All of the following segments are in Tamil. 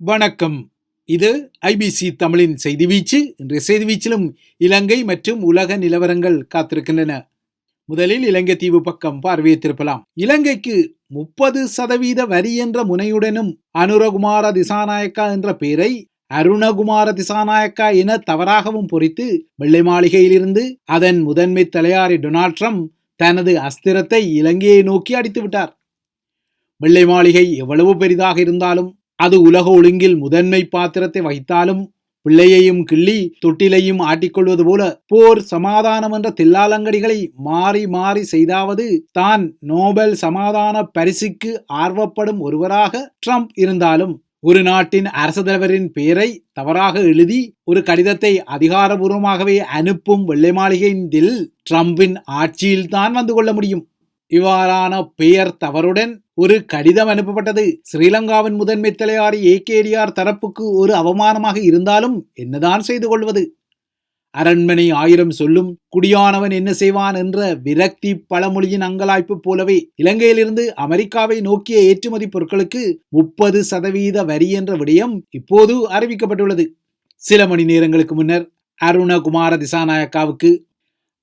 வணக்கம். இது ஐபிசி தமிழின் செய்தி வீச்சு. இன்றைய செய்தி வீச்சிலும் இலங்கை மற்றும் உலக நிலவரங்கள் காத்திருக்கின்றன. முதலில் இலங்கை தீவு பக்கம் பார்வையை திருப்பலாம் இலங்கைக்கு முப்பது சதவீத வரி என்ற முனையுடனும் அனுரகுமார திசாநாயக்கா என்ற பெயரை அருணகுமார திசாநாயக்கா என தவறாகவும் பொறித்து வெள்ளை மாளிகையிலிருந்து அதன் முதன்மை தலையாரி டொனால்ட் ட்ரம்ப் தனது அஸ்திரத்தை இலங்கையை நோக்கி அடித்து விட்டார் வெள்ளை மாளிகை எவ்வளவு பெரிதாக இருந்தாலும் அது உலக ஒழுங்கில் முதன்மை பாத்திரத்தை வகித்தாலும் பிள்ளையையும் கிள்ளி தொட்டிலையும் ஆட்டிக்கொள்வது போல போர் சமாதானம் என்ற தில்லாலங்கடிகளை மாறி மாறி செய்தாவது தான் நோபல் சமாதான பரிசுக்கு ஆர்வப்படும் ஒருவராக ட்ரம்ப் இருந்தாலும் ஒரு நாட்டின் அரசு தலைவரின் பெயரை தவறாக எழுதி ஒரு கடிதத்தை அதிகாரபூர்வமாகவே அனுப்பும் வெள்ளை மாளிகையின் தில் ட்ரம்பின் ஆட்சியில் தான் வந்து கொள்ள முடியும். இவ்வாறான பெயர் தவறுடன் ஒரு கடிதம் அனுப்பப்பட்டது. ஸ்ரீலங்காவின் முதன்மை தலையாரி ஏகேடிஆர் தரப்புக்கு ஒரு அவமானமாக இருந்தாலும் என்னதான் செய்து கொள்வது? அரண்மனை ஆயிரம் சொல்லும் குடியானவன் என்ன செய்வான் என்ற விரக்தி பழமொழியின் அங்கலாய்ப்பு போலவே இலங்கையிலிருந்து அமெரிக்காவை நோக்கிய ஏற்றுமதி பொருட்களுக்கு முப்பது சதவீத வரி என்ற விடயம் இப்போது அறிவிக்கப்பட்டுள்ளது. சில மணி நேரங்களுக்கு முன்னர் அருண குமார திசாநாயக்காவுக்கு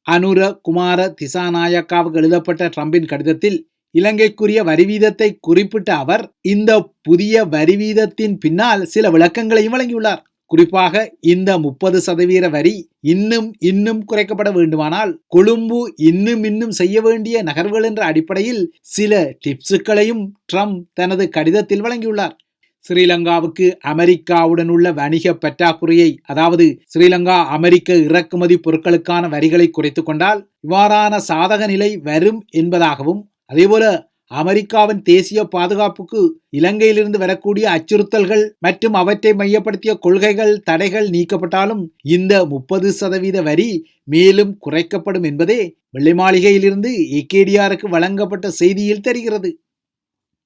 அனுர குமார திசாநாயக்காவுக்கு எழுதப்பட்ட ட்ரம்பின் கடிதத்தில் இலங்கைக்குரிய வரி வீதத்தை குறிப்பிட்ட அவர் இந்த புதிய வரி வீதத்தின் பின்னால் சில விளக்கங்களையும் வழங்கியுள்ளார். குறிப்பாக இந்த முப்பது சதவீத வரி இன்னும் இன்னும் குறைக்கப்பட வேண்டுமானால் கொழும்பு இன்னும் இன்னும் செய்ய வேண்டிய நகர்வுகள் என்ற அடிப்படையில் சில டிப்ஸுகளையும் ட்ரம்ப் தனது கடிதத்தில் வழங்கியுள்ளார். ஸ்ரீலங்காவுக்கு அமெரிக்காவுடன் உள்ள வணிக பற்றாக்குறையை அதாவது ஸ்ரீலங்கா அமெரிக்க இறக்குமதி பொருட்களுக்கான வரிகளை குறைத்துக் கொண்டால் இவ்வாறான சாதக நிலை வரும் என்பதாகவும் அதேபோல அமெரிக்காவின் தேசிய பாதுகாப்புக்கு இலங்கையிலிருந்து வரக்கூடிய அச்சுறுத்தல்கள் மற்றும் அவற்றை மையப்படுத்திய கொள்கைகள் தடைகள் நீக்கப்பட்டாலும் இந்த முப்பது சதவீத வரி மேலும் குறைக்கப்படும் என்பதே வெள்ளை மாளிகையிலிருந்து ஏகேடிஆருக்கு வழங்கப்பட்ட செய்தியில் தெரிகிறது.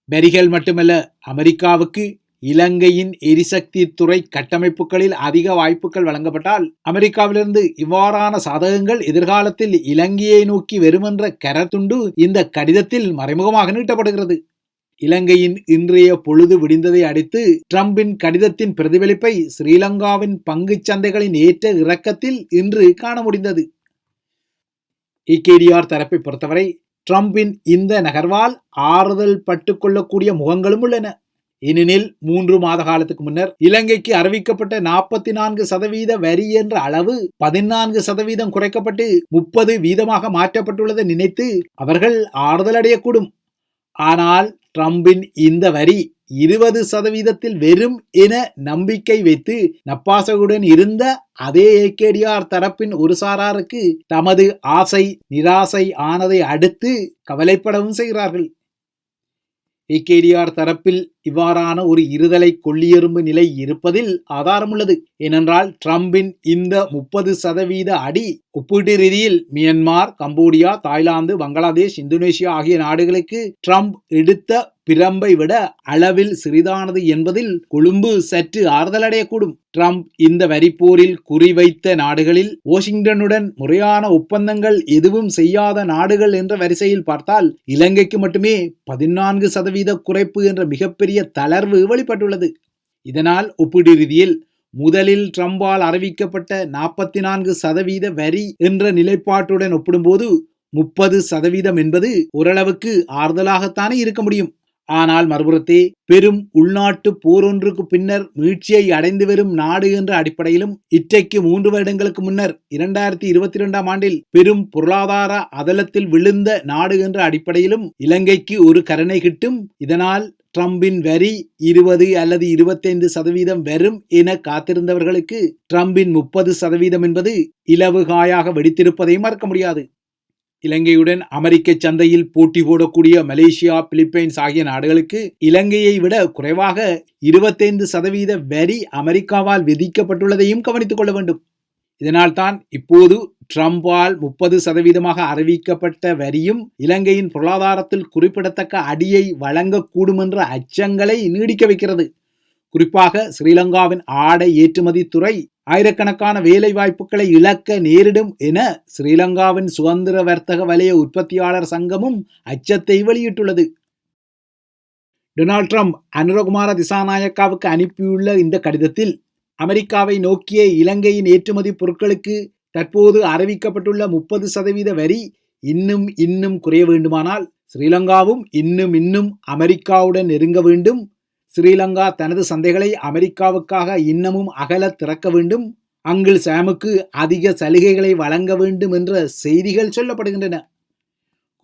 வரிகள் மட்டுமல்ல அமெரிக்காவுக்கு இலங்கையின் எரிசக்தி துறை கட்டமைப்புகளில் அதிக வாய்ப்புகள் வழங்கப்பட்டால் அமெரிக்காவிலிருந்து இவ்வாறான சாதகங்கள் எதிர்காலத்தில் இலங்கையை நோக்கி வருமென்ற கரத்துண்டு இந்த கடிதத்தில் மறைமுகமாக நீட்டப்படுகிறது. இலங்கையின் இன்றைய பொழுது விடிந்ததை அடுத்து ட்ரம்பின் கடிதத்தின் பிரதிபலிப்பை ஸ்ரீலங்காவின் பங்குச் சந்தைகளின் ஏற்ற இறக்கத்தில் இன்று காண முடிந்தது. இகேடிஆர் தரப்பை பொறுத்தவரை ட்ரம்பின் இந்த நகர்வால் ஆறுதல் பட்டுக்கொள்ளக்கூடிய முகங்களும் உள்ளன. ஏனெனில் மூன்று மாத காலத்துக்கு முன்னர் இலங்கைக்கு அறிவிக்கப்பட்ட நாற்பத்தி நான்கு சதவீத வரி என்ற அளவு பதினான்கு சதவீதம் குறைக்கப்பட்டு முப்பது வீதமாக மாற்றப்பட்டுள்ளதை நினைத்து அவர்கள் ஆறுதல் அடையக்கூடும். ஆனால் ட்ரம்பின் இந்த வரி இருபது சதவீதத்தில் வெறும் என நம்பிக்கை வைத்து நப்பாசகுடன் இருந்த அதே ஏகேடிஆர் தரப்பின் ஒரு சாராருக்கு தமது ஆசை நிராசை ஆனதை அடுத்து கவலைப்படவும் செய்கிறார்கள். ஏகேடிஆர் தரப்பில் இவ்வாறான ஒரு இருதலை கொள்ளியெறும்பு நிலை இருப்பதில் ஆதாரமுள்ளது ஏனென்றால் ட்ரம்பின் இந்த முப்பது சதவீத அடி ஒப்பீட்டு ரீதியில் Myanmar Cambodia Thailand Bangladesh Indonesia ஆகிய நாடுகளுக்கு ட்ரம்ப் எடுத்த பிரம்பை விட அளவில் சிறிதானது என்பதில் கொழும்பு சற்று ஆறுதலடையக்கூடும். ட்ரம்ப் இந்த வரிப்போரில் குறிவைத்த நாடுகளில் வாஷிங்டனுடன் முறையான ஒப்பந்தங்கள் எதுவும் செய்யாத நாடுகள் என்ற வரிசையில் பார்த்தால் இலங்கைக்கு மட்டுமே பதினான்கு சதவீத குறைப்பு என்ற மிகப்பெரிய தளர்வு வெளிப்பட்டுள்ளது. இதனால் ஒப்பீடு ரீதியில் முதலில் ட்ரம்பால் அறிவிக்கப்பட்ட நாற்பத்தி நான்கு சதவீத வரி என்ற நிலைப்பாட்டுடன் ஒப்பிடும்போது முப்பது சதவீதம் என்பது ஓரளவுக்கு ஆறுதலாகத்தானே இருக்க முடியும். ஆனால் மறுபுறத்தே பெரும் உள்நாட்டு போரொன்றுக்கு பின்னர் மீழ்ச்சியை அடைந்து வரும் நாடு என்ற அடிப்படையிலும் இற்றைக்கு மூன்று வருடங்களுக்கு முன்னர் இரண்டாயிரத்தி இருபத்தி இரண்டாம் ஆண்டில் பெரும் பொருளாதார அதலத்தில் விழுந்த நாடு என்ற அடிப்படையிலும் இலங்கைக்கு ஒரு கருணை கிட்டும். இதனால் ட்ரம்பின் வரி இருபது அல்லது இருபத்தைந்து சதவீதம் வரும் என காத்திருந்தவர்களுக்கு ட்ரம்பின் முப்பது சதவீதம் என்பது இலவு காயாக வெடித்திருப்பதை மறக்க முடியாது. இலங்கையுடன் அமெரிக்க சந்தையில் போட்டி போடக்கூடிய மலேசியா பிலிப்பைன்ஸ் ஆகிய நாடுகளுக்கு இலங்கையை விட குறைவாக இருபத்தைந்து சதவீத வரி அமெரிக்காவால் விதிக்கப்பட்டுள்ளதையும் கவனித்துக் கொள்ள வேண்டும். இதனால்தான் இப்போது ட்ரம்பால் முப்பது சதவீதமாக அறிவிக்கப்பட்ட வரியும் இலங்கையின் பொருளாதாரத்தில் குறிப்பிடத்தக்க அடியை வழங்கக்கூடும் என்ற அச்சங்களை நீடிக்க வைக்கிறது. குறிப்பாக ஸ்ரீலங்காவின் ஆடை ஏற்றுமதி துறை ஆயிரக்கணக்கான வேலை வாய்ப்புகளை இழக்க நேரிடும் என ஸ்ரீலங்காவின் சுதந்திர வர்த்தக வலய உற்பத்தியாளர் சங்கமும் அச்சத்தை வெளியிட்டுள்ளது. டொனால்ட் ட்ரம்ப் அனுரகுமார திசாநாயக்காவுக்கு அனுப்பியுள்ள இந்த கடிதத்தில் அமெரிக்காவை நோக்கிய இலங்கையின் ஏற்றுமதி பொருட்களுக்கு தற்போது அறிவிக்கப்பட்டுள்ள முப்பது சதவீத வரி இன்னும் இன்னும் குறைய வேண்டுமானால் ஸ்ரீலங்காவும் இன்னும் இன்னும் அமெரிக்காவுடன் நெருங்க வேண்டும். ஸ்ரீலங்கா தனது சந்தைகளை அமெரிக்காவுக்காக இன்னமும் அகல திறக்க வேண்டும். அங்கிள் சாமுக்கு அதிக சலுகைகளை வழங்க வேண்டும் என்ற செய்திகள் சொல்லப்படுகின்றன.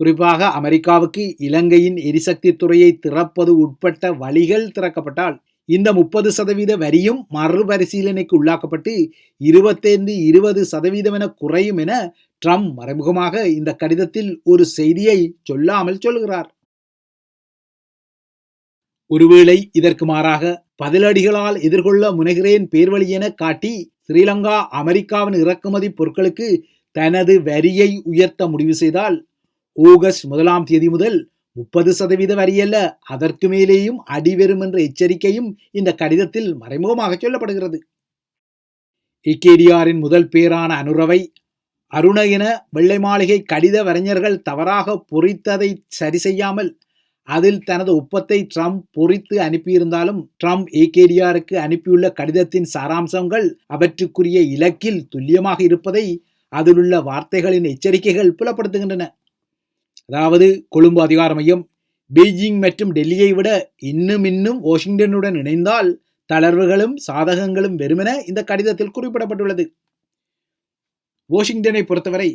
குறிப்பாக அமெரிக்காவுக்கு இலங்கையின் எரிசக்தி துறையை திறப்பது உட்பட்ட வழிகள் திறக்கப்பட்டால் இந்த முப்பது சதவீத வரியும் மறுபரிசீலனைக்கு உள்ளாக்கப்பட்டு இருபத்தைந்து இருபது சதவீதம் என குறையும் என ட்ரம்ப் மறைமுகமாக இந்த கடிதத்தில் ஒரு செய்தியை சொல்லாமல் சொல்கிறார். ஒருவேளை இதற்கு மாறாக பதிலடிகளால் எதிர்கொள்ள முனைகிறேன் பேர்வழி என காட்டி ஸ்ரீலங்கா அமெரிக்காவின் இறக்குமதி பொருட்களுக்கு தனது வரியை உயர்த்த முடிவு செய்தால் ஆகஸ்ட் முதலாம் தேதி முதல் முப்பது சதவீத வரியல்ல அதற்கு மேலேயும் அடிவரும் என்ற எச்சரிக்கையும் இந்த கடிதத்தில் மறைமுகமாக சொல்லப்படுகிறது. இக்கேடிஆரின் முதல் பேரான அனுரவை அருண என வெள்ளை மாளிகை கடித வரைஞர்கள் தவறாக பொறித்ததை சரி செய்யாமல் அதில் தனது ஒப்பத்தை ட்ரம்ப் பொறித்து அனுப்பியிருந்தாலும் ட்ரம்ப் ஏகேடிஆருக்கு அனுப்பியுள்ள கடிதத்தின் சாராம்சங்கள் அவற்றுக்குரிய இலக்கில் துல்லியமாக இருப்பதை அதிலுள்ள வார்த்தைகளின் எச்சரிக்கைகள் புலப்படுத்துகின்றன. அதாவது கொழும்பு அதிகார மையம் பெய்ஜிங் மற்றும் டெல்லியை விட இன்னும் இன்னும் வாஷிங்டனுடன் இணைந்தால் தளர்வுகளும் சாதகங்களும் வெறுமென இந்த கடிதத்தில் குறிப்பிடப்பட்டுள்ளது. வாஷிங்டனை பொறுத்தவரை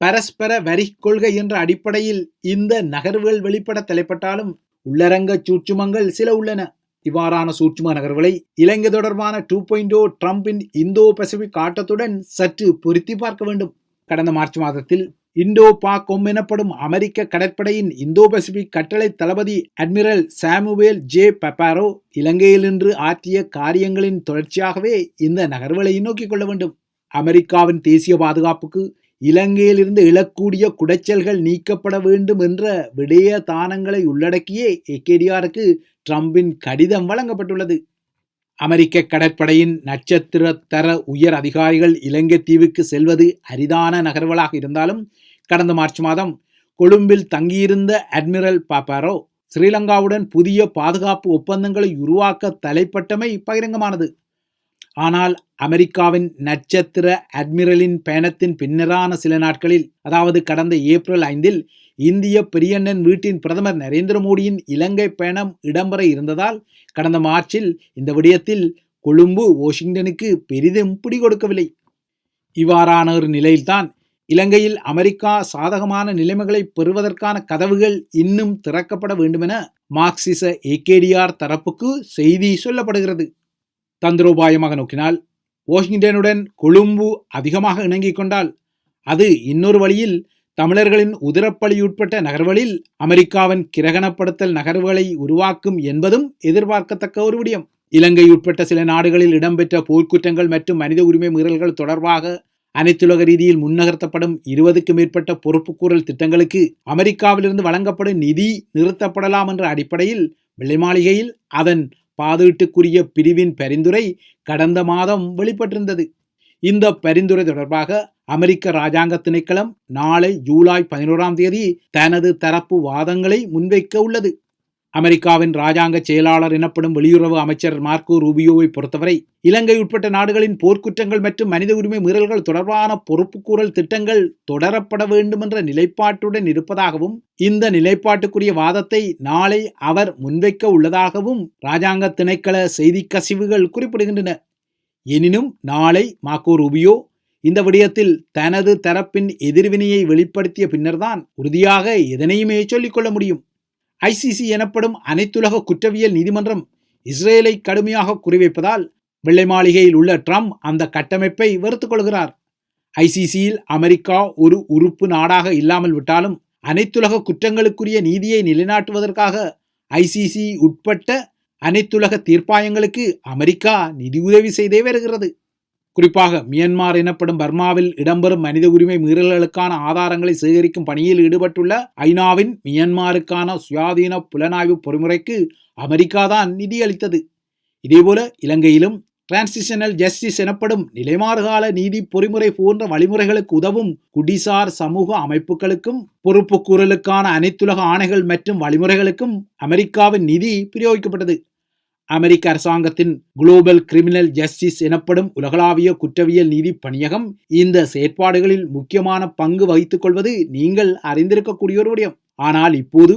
பரஸ்பர வரி கொள்கை என்ற அடிப்படையில் இந்த நகர்வுகள் வெளிப்பட தலைப்பட்டாலும் உள்ளரங்க சூட்சுமங்கள் சில உள்ளன. இவ்வாறான சூட்சும நகர்வுகளை இலங்கை தொடர்பான டூ பாயிண்ட் ஓ oh ட்ரம்பின் இந்தோ பசிபிக் ஆட்டத்துடன் சற்று பொருத்தி பார்க்க வேண்டும். கடந்த மார்ச் மாதத்தில் இந்தோ பாக் எனப்படும் அமெரிக்க கடற்படையின் இந்தோ பசிபிக் கட்டளை தளபதி அட்மிரல் சாமுவேல் ஜே பப்பாரோ இலங்கையில் இன்று ஆற்றிய காரியங்களின் தொடர்ச்சியாகவே இந்த நகர்வுகளை நோக்கிக் கொள்ள வேண்டும். அமெரிக்காவின் தேசிய பாதுகாப்புக்கு இலங்கையிலிருந்து எழக்கூடிய குடைச்சல்கள் நீக்கப்பட வேண்டும் என்ற விடய தானங்களை உள்ளடக்கியே எக்கேடிஆருக்கு ட்ரம்பின் கடிதம் வழங்கப்பட்டுள்ளது. அமெரிக்க கடற்படையின் நட்சத்திர தர உயர் அதிகாரிகள் இலங்கை தீவுக்கு செல்வது அரிதான நகர்வலாக இருந்தாலும் கடந்த மார்ச் மாதம் கொழும்பில் தங்கியிருந்த அட்மிரல் பாப்பாரோ ஸ்ரீலங்காவுடன் புதிய பாதுகாப்பு ஒப்பந்தங்களை உருவாக்க தலைப்பட்டமை பகிரங்கமானது. ஆனால் அமெரிக்காவின் நட்சத்திர அட்மிரலின் பயணத்தின் பின்னரான சில நாட்களில் அதாவது கடந்த ஏப்ரல் ஐந்தில் இந்திய பெரியண்ணன் வீட்டின் பிரதமர் நரேந்திர மோடியின் இலங்கை பயணம் இடம்பெற இருந்ததால் கடந்த மார்ச்சில் இந்த விடயத்தில் கொழும்பு வாஷிங்டனுக்கு பெரிதும் பிடி கொடுக்கவில்லை இவ்வாறான ஒரு நிலையில்தான் இலங்கையில் அமெரிக்கா சாதகமான நிலைமைகளை பெறுவதற்கான கதவுகள் இன்னும் திறக்கப்பட வேண்டுமென மார்க்சிச ஏகேடிஆர் தரப்புக்கு செய்தி சொல்லப்படுகிறது. தந்திரோபாயமாக நோக்கினால் வாஷிங்டனுடன் கொழும்பு அதிகமாக இணங்கிக் கொண்டால் அது இன்னொரு வழியில் தமிழர்களின் உதிரப்பலியுட்பட்ட நகர்வுகளில் அமெரிக்காவின் கிரகணப்படுத்தல் நகர்வுகளை உருவாக்கும் என்பதும் எதிர்பார்க்கத்தக்க ஒரு விடயம். இலங்கை உட்பட்ட சில நாடுகளில் இடம்பெற்ற போர்க்குற்றங்கள் மற்றும் மனித உரிமை மீறல்கள் தொடர்பாக அனைத்துலக ரீதியில் முன்னகர்த்தப்படும் இருபதுக்கும் மேற்பட்ட பொறுப்புக்கூறல் திட்டங்களுக்கு அமெரிக்காவிலிருந்து வழங்கப்படும் நிதி நிறுத்தப்படலாம் என்ற அடிப்படையில் வெள்ளை மாளிகையில் அதன் பாதீட்டுக்குரிய பிரிவின் பரிந்துரை கடந்த மாதம் வெளிப்பட்டிருந்தது. இந்த பரிந்துரை தொடர்பாக அமெரிக்க ராஜாங்க திணைக்களம் நாளை ஜூலை பதினோராம் தேதி தனது தரப்பு வாதங்களை முன்வைக்க உள்ளது. அமெரிக்காவின் ராஜாங்க செயலாளர் எனப்படும் வெளியுறவு அமைச்சர் மார்க்கோ ரூபியோவை பொறுத்தவரை இலங்கை உட்பட்ட நாடுகளின் போர்க்குற்றங்கள் மற்றும் மனித உரிமை மீறல்கள் தொடர்பான பொறுப்புக்கூறல் திட்டங்கள் தொடரப்பட வேண்டும் என்ற நிலைப்பாட்டுடன் இருப்பதாகவும் இந்த நிலைப்பாட்டுக்குரிய வாதத்தை நாளை அவர் முன்வைக்க உள்ளதாகவும் ராஜாங்க திணைக்கள செய்தி கசிவுகள் குறிப்பிடுகின்றன. எனினும் நாளை மார்க்கோ ரூபியோ இந்த விடயத்தில் தனது தரப்பின் எதிர்வினையை வெளிப்படுத்திய பின்னர்தான் உறுதியாக எதனையுமே சொல்லிக்கொள்ள முடியும். ஐசிசி எனப்படும் அனைத்துலக குற்றவியல் நீதிமன்றம் இஸ்ரேலை கடுமையாக குறிவைப்பதால் வெள்ளை மாளிகையில் உள்ள ட்ரம்ப் அந்த கட்டமைப்பை வெறுத்துக் கொள்கிறார். ஐசிசியில் அமெரிக்கா ஒரு உறுப்பு நாடாக இல்லாமல் விட்டாலும் அனைத்துலக குற்றங்களுக்குரிய நீதியை நிலைநாட்டுவதற்காக ஐசிசி உட்பட்ட அனைத்துலக தீர்ப்பாயங்களுக்கு அமெரிக்கா நிதியுதவி செய்தே வருகிறது. குறிப்பாக மியன்மார் எனப்படும் பர்மாவில் இடம்பெறும் மனித உரிமை மீறல்களுக்கான ஆதாரங்களை சேகரிக்கும் பணியில் ஈடுபட்டுள்ள ஐநாவின் மியன்மாருக்கான சுயாதீன புலனாய்வு பொறிமுறைக்கு அமெரிக்கா தான் நிதியளித்தது. இதேபோல இலங்கையிலும் டிரான்சிஷனல் ஜஸ்டிஸ் எனப்படும் நிலைமாறுகால நீதி பொறிமுறை போன்ற வழிமுறைகளுக்கு உதவும் குடிசார் சமூக அமைப்புகளுக்கும் பொறுப்புக்கூறலுக்கான அனைத்துலக ஆணைகள் மற்றும் வழிமுறைகளுக்கும் அமெரிக்காவின் நிதி பிரயோகிக்கப்பட்டது. அமெரிக்க அரசாங்கத்தின் குளோபல் கிரிமினல் ஜஸ்டிஸ் எனப்படும் உலகளாவிய குற்றவியல் நீதி பணியகம் இந்த செயற்பாடுகளில் முக்கியமான பங்கு வகித்துக் கொள்வது நீங்கள் அறிந்திருக்கக்கூடிய ஒரு விடயம். ஆனால் இப்போது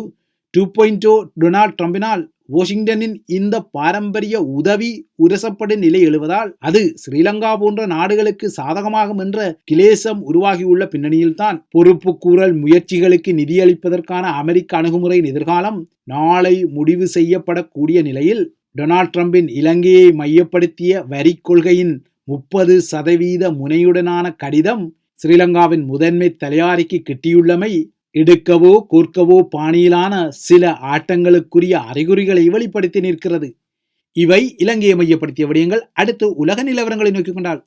டூ பாயிண்ட் டொனால்ட் ட்ரம்பினால் வாஷிங்டனின் இந்த பாரம்பரிய உதவி உரசப்படும் நிலை எழுவதால் அது ஸ்ரீலங்கா போன்ற நாடுகளுக்கு சாதகமாகும் என்ற கிளேசம் உருவாகியுள்ள பின்னணியில்தான் பொறுப்பு கூறல் முயற்சிகளுக்கு நிதியளிப்பதற்கான அமெரிக்க அணுகுமுறையின் எதிர்காலம் நாளை முடிவு செய்யப்படக்கூடிய நிலையில் டொனால்ட் ட்ரம்பின் இலங்கையை மையப்படுத்திய வரி கொள்கையின் முப்பது சதவீத முனையுடனான கடிதம் ஸ்ரீலங்காவின் முதன்மை தலையாரிக்கு கிட்டியுள்ளமை எடுக்கவோ கூர்க்கவோ பாணியிலான சில ஆட்டங்களுக்குரிய அறிகுறிகளை வெளிப்படுத்தி நிற்கிறது. இவை இலங்கையை மையப்படுத்திய விடயங்கள். அடுத்து உலக நிலவரங்களை நோக்கிக் கொண்டால்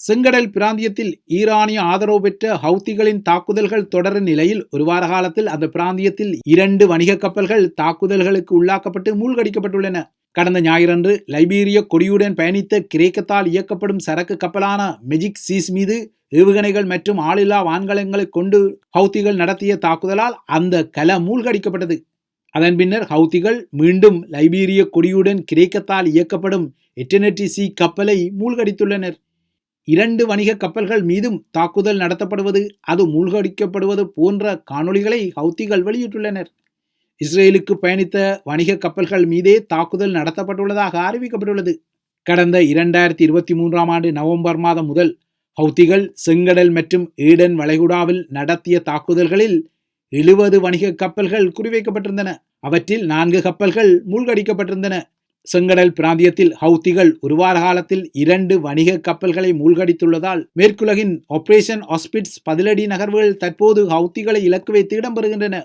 செங்கடல் பிராந்தியத்தில் ஈரானிய ஆதரவு பெற்ற ஹவுத்திகளின் தாக்குதல்கள் தொடரும் நிலையில் ஒரு வார காலத்தில் அந்த பிராந்தியத்தில் இரண்டு வணிக கப்பல்கள் தாக்குதல்களுக்கு உள்ளாக்கப்பட்டு மூழ்கடிக்கப்பட்டுள்ளன. கடந்த ஞாயிறன்று லைபீரிய கொடியுடன் பயணித்த கிரேக்கத்தால் இயக்கப்படும் சரக்கு கப்பலான மெஜிக் சீஸ் மீது ஏவுகணைகள் மற்றும் ஆளில்லா வான்கலங்களை கொண்டு ஹவுத்திகள் நடத்திய தாக்குதலால் அந்த கல மூழ்கடிக்கப்பட்டது. அதன் பின்னர் ஹவுத்திகள் மீண்டும் லைபீரிய கொடியுடன் கிரேக்கத்தால் இயக்கப்படும் எட்டனட்டி சி கப்பலை மூழ்கடித்துள்ளனர். இரண்டு வணிக கப்பல்கள் மீதும் தாக்குதல் நடத்தப்படுவது அது மூழ்கடிக்கப்படுவது போன்ற காணொளிகளை ஹவுத்திகள் வெளியிட்டுள்ளனர். இஸ்ரேலுக்கு பயணித்த வணிக கப்பல்கள் மீதே தாக்குதல் நடத்தப்பட்டுள்ளதாக அறிவிக்கப்பட்டுள்ளது. கடந்த இரண்டாயிரத்தி இருபத்தி மூன்றாம் ஆண்டு நவம்பர் மாதம் முதல் ஹவுத்திகள் செங்கடல் மற்றும் ஈடன் வளைகுடாவில் நடத்திய தாக்குதல்களில் எழுபது வணிக கப்பல்கள் குறிவைக்கப்பட்டிருந்தன. அவற்றில் நான்கு கப்பல்கள் மூழ்கடிக்கப்பட்டிருந்தன. செங்கடல் பிராந்தியத்தில் ஹவுத்திகள் ஒரு வார காலத்தில் இரண்டு வணிக கப்பல்களை மூழ்கடித்துள்ளதால் மேற்குலகின் ஆபரேஷன் ஆஸ்பிட்ஸ் பதிலடி நகர்வுகள் தற்போது ஹவுத்திகளை இலக்கு வைத்து இடம்பெறுகின்றன.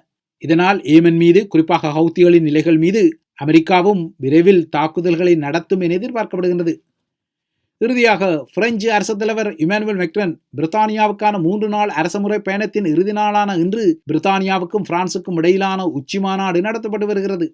இதனால் ஏமன் மீது குறிப்பாக ஹவுத்திகளின் நிலைகள் மீது அமெரிக்காவும் விரைவில் தாக்குதல்களை நடத்தும் என எதிர்பார்க்கப்படுகின்றது. இறுதியாக பிரெஞ்சு அரசு தலைவர் இமானுவல் மெக்ரன் பிரித்தானியாவுக்கான மூன்று நாள் அரசுமுறை பயணத்தின் இறுதி நாளான இன்று பிரித்தானியாவுக்கும் பிரான்சுக்கும் இடையிலான உச்சி மாநாடு நடத்தப்பட்டு வருகிறது.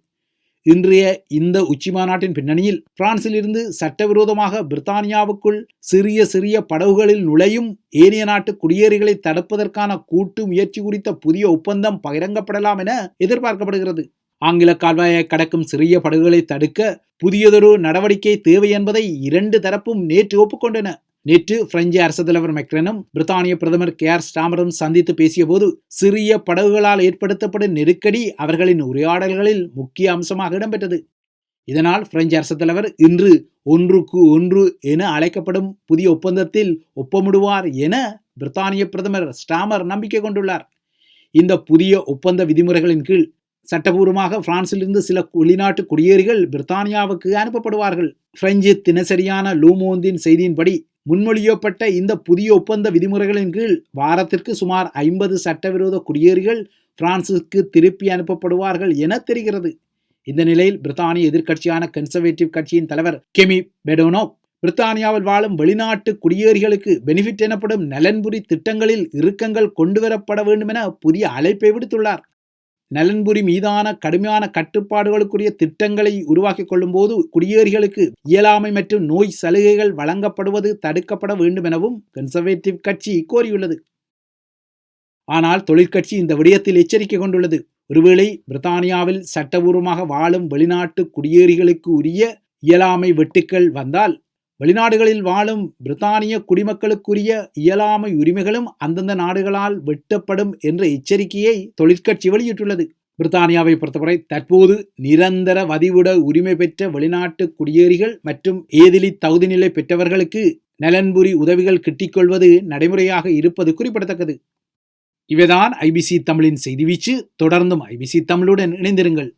இன்றைய இந்த உச்சி மாநாட்டின் பின்னணியில் பிரான்சிலிருந்து சட்டவிரோதமாக பிரித்தானியாவுக்குள் சிறிய சிறிய படகுகளில் நுழையும் ஏனைய நாட்டு குடியேறிகளை தடுப்பதற்கான கூட்டு முயற்சி குறித்த புதிய ஒப்பந்தம் பகிரங்கப்படலாம் என எதிர்பார்க்கப்படுகிறது. ஆங்கில கால்வாயை கடக்கும் சிறிய படகுகளை தடுக்க புதியதொரு நடவடிக்கை தேவை என்பதை இரண்டு தரப்பும் நேற்று ஒப்புக்கொண்டன. நேற்று பிரெஞ்சு அரசு தலைவர் மெக்ரனும் பிரித்தானிய பிரதமர் கேர் ஸ்டாமரும் சந்தித்து பேசியபோது சிறிய படகுகளால் ஏற்படுத்தப்படும் நெருக்கடி அவர்களின் உரையாடல்களில் முக்கிய அம்சமாக இடம்பெற்றது. இதனால் பிரெஞ்சு அரசு தலைவர் இன்று ஒன்றுக்கு ஒன்று என அழைக்கப்படும் புதிய ஒப்பந்தத்தில் ஒப்பமிடுவார் என பிரித்தானிய பிரதமர் ஸ்டாமர் நம்பிக்கை கொண்டுள்ளார். இந்த புதிய ஒப்பந்த விதிமுறைகளின் கீழ் சட்டபூர்வமாக பிரான்சிலிருந்து சில வெளிநாட்டு குடியேறிகள் பிரித்தானியாவுக்கு அனுப்பப்படுவார்கள். பிரெஞ்சு தினசரியான லூமோந்தின் செய்தியின்படி முன்மொழியப்பட்ட இந்த புதிய ஒப்பந்த விதிமுறைகளின் கீழ் வாரத்திற்கு சுமார் ஐம்பது சட்டவிரோத குடியேறிகள் பிரான்சுக்கு திருப்பி அனுப்பப்படுவார்கள் என தெரிகிறது. இந்த நிலையில் பிரித்தானிய எதிர்க்கட்சியான கன்சர்வேட்டிவ் கட்சியின் தலைவர் கெமி பெடோனோ பிரித்தானியாவில் வாழும் வெளிநாட்டு குடியேறிகளுக்கு பெனிஃபிட் எனப்படும் நலன்புரி திட்டங்களில் இறுக்கங்கள் கொண்டுவரப்பட வேண்டும் என புதிய அழைப்பை விடுத்துள்ளார். நலன்புரி மீதான கடுமையான கட்டுப்பாடுகளுக்குரிய திட்டங்களை உருவாக்கி கொள்ளும் போது குடியேறிகளுக்கு இயலாமை மற்றும் நோய் சலுகைகள் வழங்கப்படுவது தடுக்கப்பட வேண்டும் எனவும் கன்சர்வேட்டிவ் கட்சி கோரியுள்ளது. ஆனால் தொழிற்கட்சி இந்த விடயத்தில் எச்சரிக்கை கொண்டுள்ளது. ஒருவேளை பிரித்தானியாவில் சட்டபூர்வமாக வாழும் வெளிநாட்டு குடியேறிகளுக்கு உரிய இயலாமை வெட்டுக்கள் வந்தால் வெளிநாடுகளில் வாழும் பிரித்தானிய குடிமக்களுக்குரிய இயலாமை உரிமைகளும் அந்தந்த நாடுகளால் வெட்டப்படும் என்ற எச்சரிக்கையை தொழிற்கட்சி வெளியிட்டுள்ளது. பிரித்தானியாவை பொறுத்தவரை தற்போது நிரந்தர வதிவிட உரிமை பெற்ற வெளிநாட்டு குடியேறிகள் மற்றும் ஏதிலி தகுதிநிலை பெற்றவர்களுக்கு நலன்புரி உதவிகள் கிட்டிக்கொள்வது நடைமுறையாக இருப்பது குறிப்பிடத்தக்கது. இவைதான் ஐபிசி தமிழின் செய்தி வீச்சு. தொடர்ந்தும் ஐபிசி தமிழுடன் இணைந்திருங்கள்.